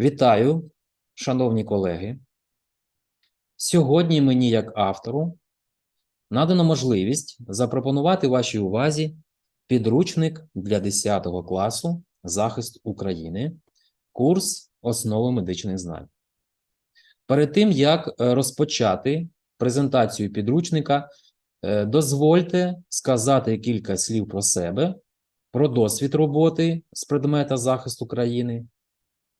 Вітаю, шановні колеги. Сьогодні мені, як автору, надано можливість запропонувати вашій увазі підручник для 10 класу Захист України, курс основи медичних знань. Перед тим, як е, розпочати презентацію підручника, е, дозвольте сказати кілька слів про себе, про досвід роботи з предмета захисту країни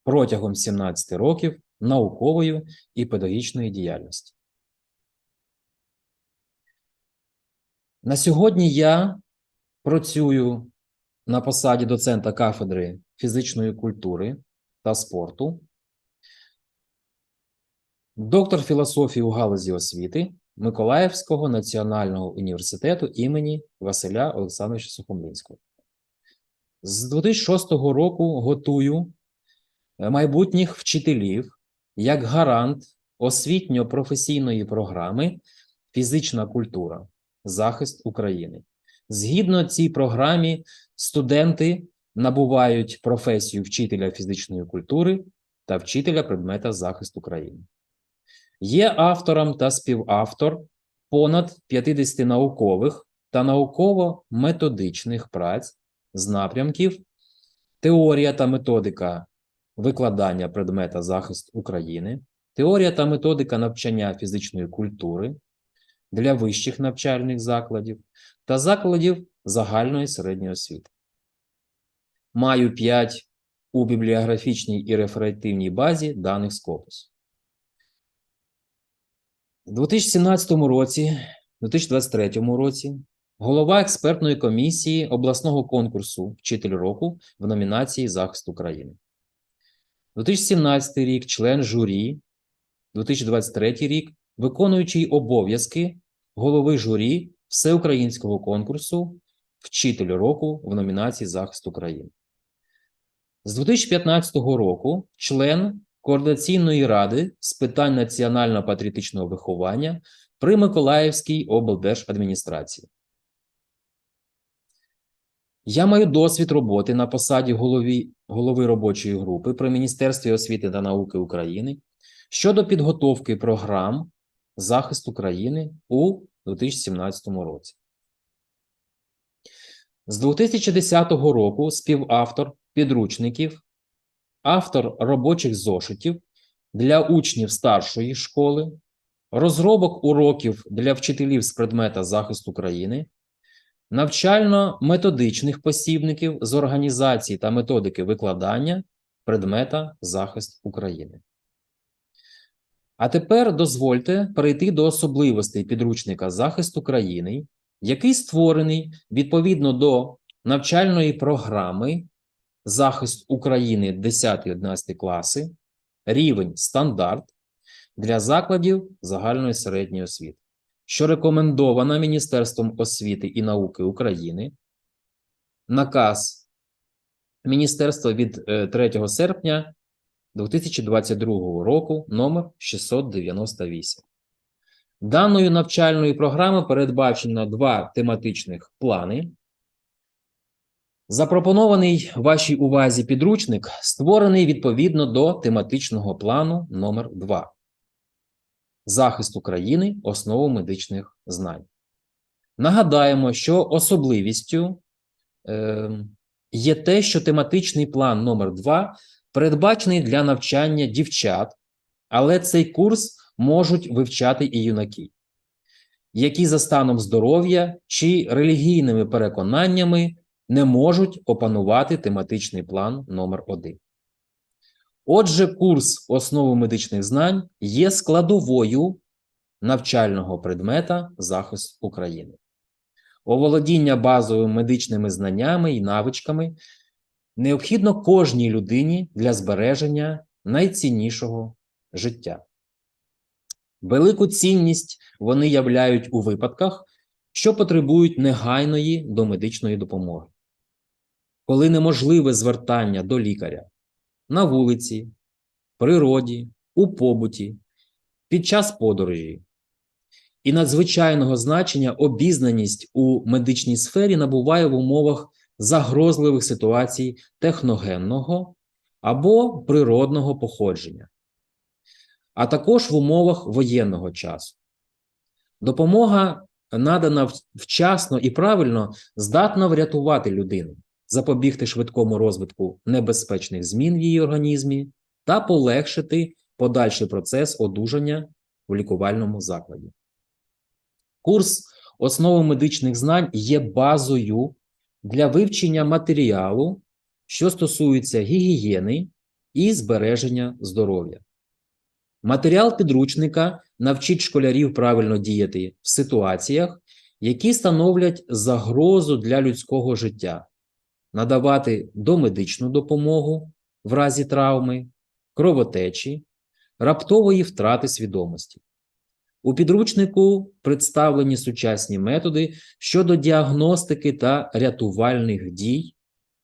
протягом 17 років наукової і педагогічної діяльності. На сьогодні я працюю на посаді доцента кафедри фізичної культури та спорту, доктор філософії у галузі освіти Миколаївського національного університету імені Василя Олександровича Сухомлинського. З 2006 року готую майбутніх вчителів як гарант освітньо-професійної програми Фізична культура, захист України. Згідно цій програмі, студенти набувають професію вчителя фізичної культури та вчителя предмета захист України. Є автором та співавтор понад 50 наукових та науково-методичних праць з напрямків теорія та методика викладання предмета захист України, теорія та методика навчання фізичної культури для вищих навчальних закладів та закладів загальної середньої освіти. Маю 5 у бібліографічній і реферативній базі даних Скопусу. У 2017 році, 2023 році голова експертної комісії обласного конкурсу Вчитель року в номінації Захист України. 2017 рік член журі, 2023 рік виконуючий обов'язки голови журі Всеукраїнського конкурсу Вчитель року в номінації Захист України. З 2015 року член Координаційної ради з питань національно-патріотичного виховання при Миколаївській облдержадміністрації. Я маю досвід роботи на посаді голові, голови робочої групи при Міністерстві освіти та науки України щодо підготовки програм захисту країни у 2017 році. З 2010 року співавтор підручників, автор робочих зошитів для учнів старшої школи, розробок уроків для вчителів з предмета захисту країни навчально-методичних посібників з організації та методики викладання предмета захист України. А тепер дозвольте перейти до особливостей підручника захист України, який створений відповідно до навчальної програми захист України 10-11 класи, рівень стандарт для закладів загальної середньої освіти що рекомендована Міністерством освіти і науки України, наказ Міністерства від 3 е, серпня 2022 року номер 698. Даною навчальною програмою передбачено два тематичних плани. Запропонований вашій увазі підручник створений відповідно до тематичного плану номер 2 захист України основу медичних знань. Нагадаємо, що особливістю е, є те, що тематичний план номер 2 передбачений для навчання дівчат, але цей курс можуть вивчати і юнаки, які за станом здоров'я чи релігійними переконаннями не можуть опанувати тематичний план номер 1 Отже, курс основи медичних знань є складовою навчального предмета захист України. Оволодіння базовими медичними знаннями і навичками необхідно кожній людині для збереження найціннішого життя. Велику цінність вони являють у випадках, що потребують негайної домедичної допомоги, коли неможливе звертання до лікаря на вулиці, природі, у побуті, під час подорожі. І надзвичайного значення обізнаність у медичній сфері набуває в умовах загрозливих ситуацій техногенного або природного походження, а також в умовах воєнного часу. Допомога, надана вчасно і правильно, здатна врятувати людину, запобігти швидкому розвитку небезпечних змін в її організмі та полегшити подальший процес одужання в лікувальному закладі. Курс основи медичних знань є базою для вивчення матеріалу, що стосується гігієни і збереження здоров'я. Матеріал підручника навчить школярів правильно діяти в ситуаціях, які становлять загрозу для людського життя, надавати домедичну допомогу в разі травми, кровотечі, раптової втрати свідомості. У підручнику представлені сучасні методи щодо діагностики та рятувальних дій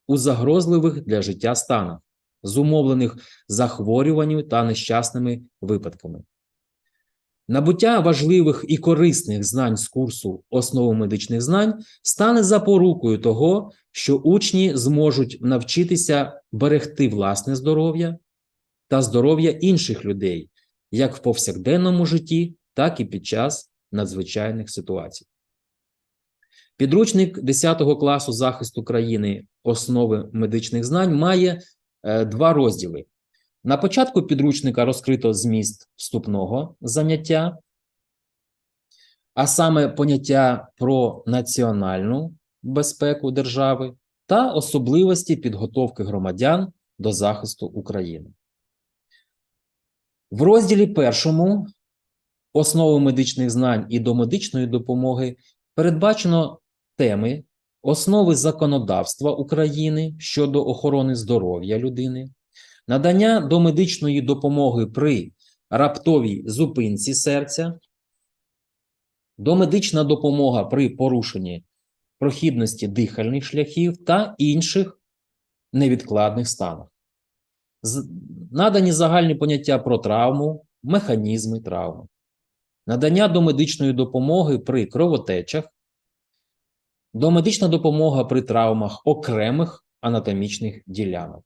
у загрозливих для життя станах, зумовлених захворюваннями та нещасними випадками. Набуття важливих і корисних знань з курсу основи медичних знань стане запорукою того, що учні зможуть навчитися берегти власне здоров'я та здоров'я інших людей як в повсякденному житті, так і під час надзвичайних ситуацій. Підручник 10 класу захисту країни основи медичних знань має е, два розділи. На початку підручника розкрито зміст вступного заняття, а саме поняття про національну безпеку держави та особливості підготовки громадян до захисту України. В розділі першому основи медичних знань і домедичної допомоги передбачено теми основи законодавства України щодо охорони здоров'я людини, надання домедичної допомоги при раптовій зупинці серця, домедична допомога при порушенні прохідності дихальних шляхів та інших невідкладних станах. Надані загальні поняття про травму, механізми травми, надання домедичної допомоги при кровотечах, домедична допомога при травмах окремих анатомічних ділянок.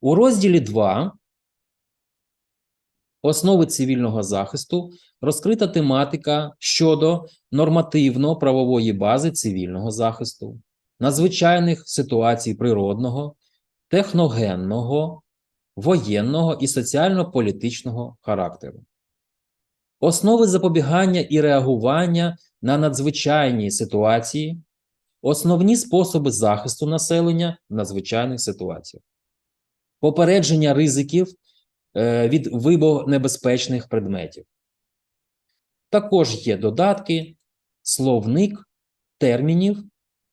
У розділі 2 Основи цивільного захисту розкрита тематика щодо нормативно-правової бази цивільного захисту, надзвичайних ситуацій природного, техногенного, воєнного і соціально-політичного характеру. Основи запобігання і реагування на надзвичайні ситуації, основні способи захисту населення в надзвичайних ситуаціях, попередження ризиків від вибухонебезпечних предметів. Також є додатки, словник термінів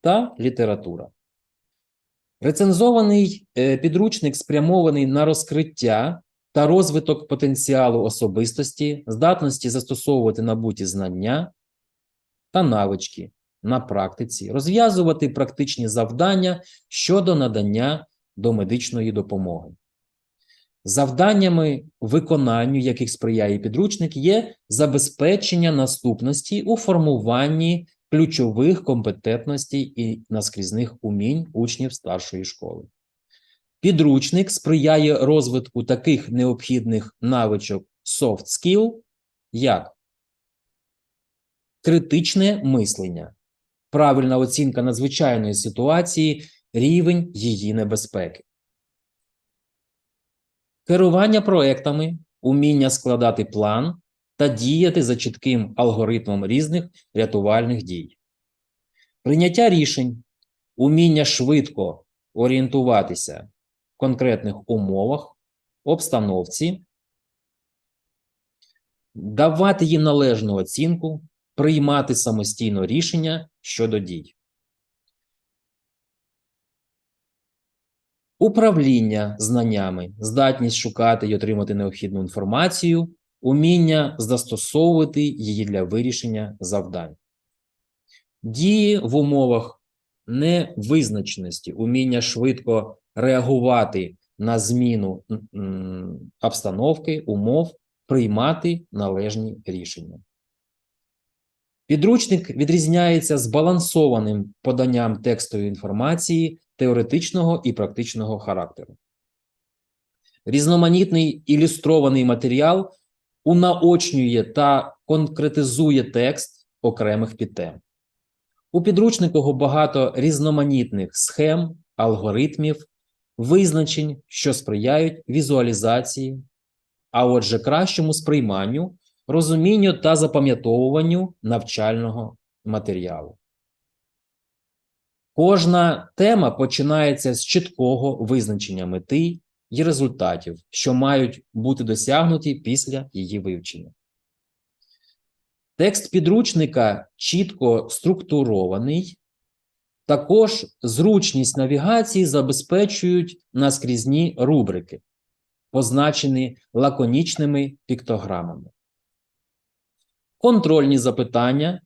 та література. Рецензований е, підручник спрямований на розкриття та розвиток потенціалу особистості, здатності застосовувати набуті знання та навички на практиці, розв'язувати практичні завдання щодо надання домедичної допомоги. Завданнями виконанню, яких сприяє підручник, є забезпечення наступності у формуванні ключових компетентностей і наскрізних умінь учнів старшої школи. Підручник сприяє розвитку таких необхідних навичок soft skill, як критичне мислення, правильна оцінка надзвичайної ситуації, рівень її небезпеки, керування проектами, уміння складати план та діяти за чітким алгоритмом різних рятувальних дій, прийняття рішень, уміння швидко орієнтуватися в конкретних умовах, обстановці, давати їм належну оцінку, приймати самостійно рішення щодо дій. Управління знаннями, здатність шукати і отримати необхідну інформацію, уміння застосовувати її для вирішення завдань. Дії в умовах невизначеності, уміння швидко реагувати на зміну обстановки, умов, приймати належні рішення. Підручник відрізняється збалансованим поданням текстової інформації теоретичного і практичного характеру. різноманітний ілюстрований матеріал унаочнює та конкретизує текст окремих підтем. У підручнику багато різноманітних схем, алгоритмів, визначень, що сприяють візуалізації, а отже, кращому сприйманню, розумінню та запам'ятовуванню навчального матеріалу. Кожна тема починається з чіткого визначення мети і результатів, що мають бути досягнуті після її вивчення. Текст підручника чітко структурований, також зручність навігації забезпечують наскрізні рубрики, позначені лаконічними піктограмами. Контрольні запитання.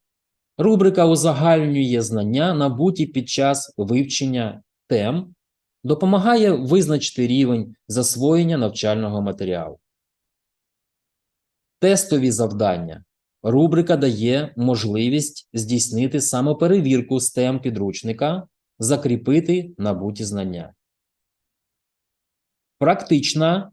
Рубрика узагальнює знання, набуті під час вивчення тем, допомагає визначити рівень засвоєння навчального матеріалу. Тестові завдання. Рубрика дає можливість здійснити самоперевірку з тем підручника, закріпити набуті знання. Практична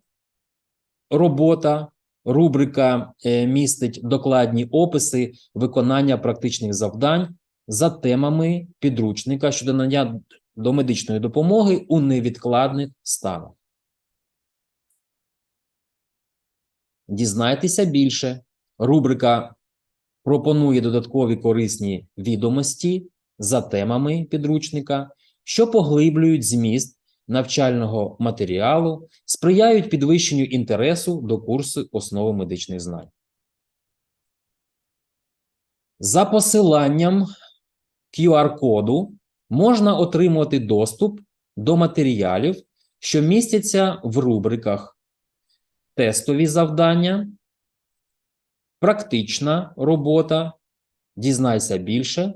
робота. Рубрика е, містить докладні описи виконання практичних завдань за темами підручника щодо надання до медичної допомоги у невідкладних станах. Дізнайтеся більше. Рубрика пропонує додаткові корисні відомості за темами підручника, що поглиблюють зміст навчального матеріалу, сприяють підвищенню інтересу до курсу основи медичних знань. За посиланням QR-коду можна отримувати доступ до матеріалів, що містяться в рубриках Тестові завдання, Практична робота. Дізнайся більше.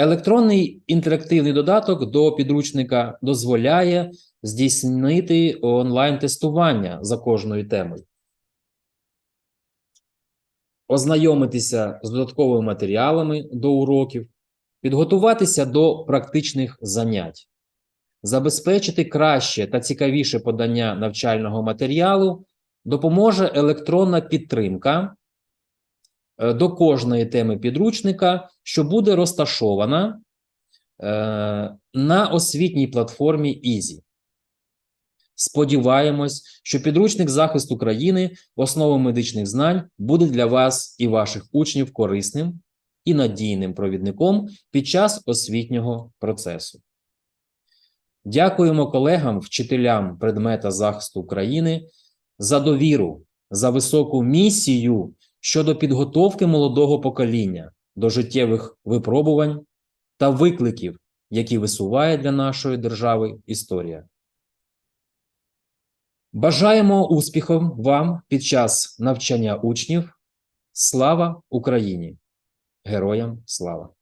Електронний інтерактивний додаток до підручника дозволяє здійснити онлайн-тестування за кожною темою. Ознайомитися з додатковими матеріалами до уроків, підготуватися до практичних занять, забезпечити краще та цікавіше подання навчального матеріалу. Допоможе електронна підтримка до кожної теми підручника, що буде розташована е, на освітній платформі EASY. Сподіваємось, що підручник захист України основи медичних знань буде для вас і ваших учнів корисним і надійним провідником під час освітнього процесу. Дякуємо колегам, вчителям предмета захисту України за довіру, за високу місію щодо підготовки молодого покоління до життєвих випробувань та викликів, які висуває для нашої держави історія. Бажаємо успіхів вам під час навчання учнів. Слава Україні! Героям слава!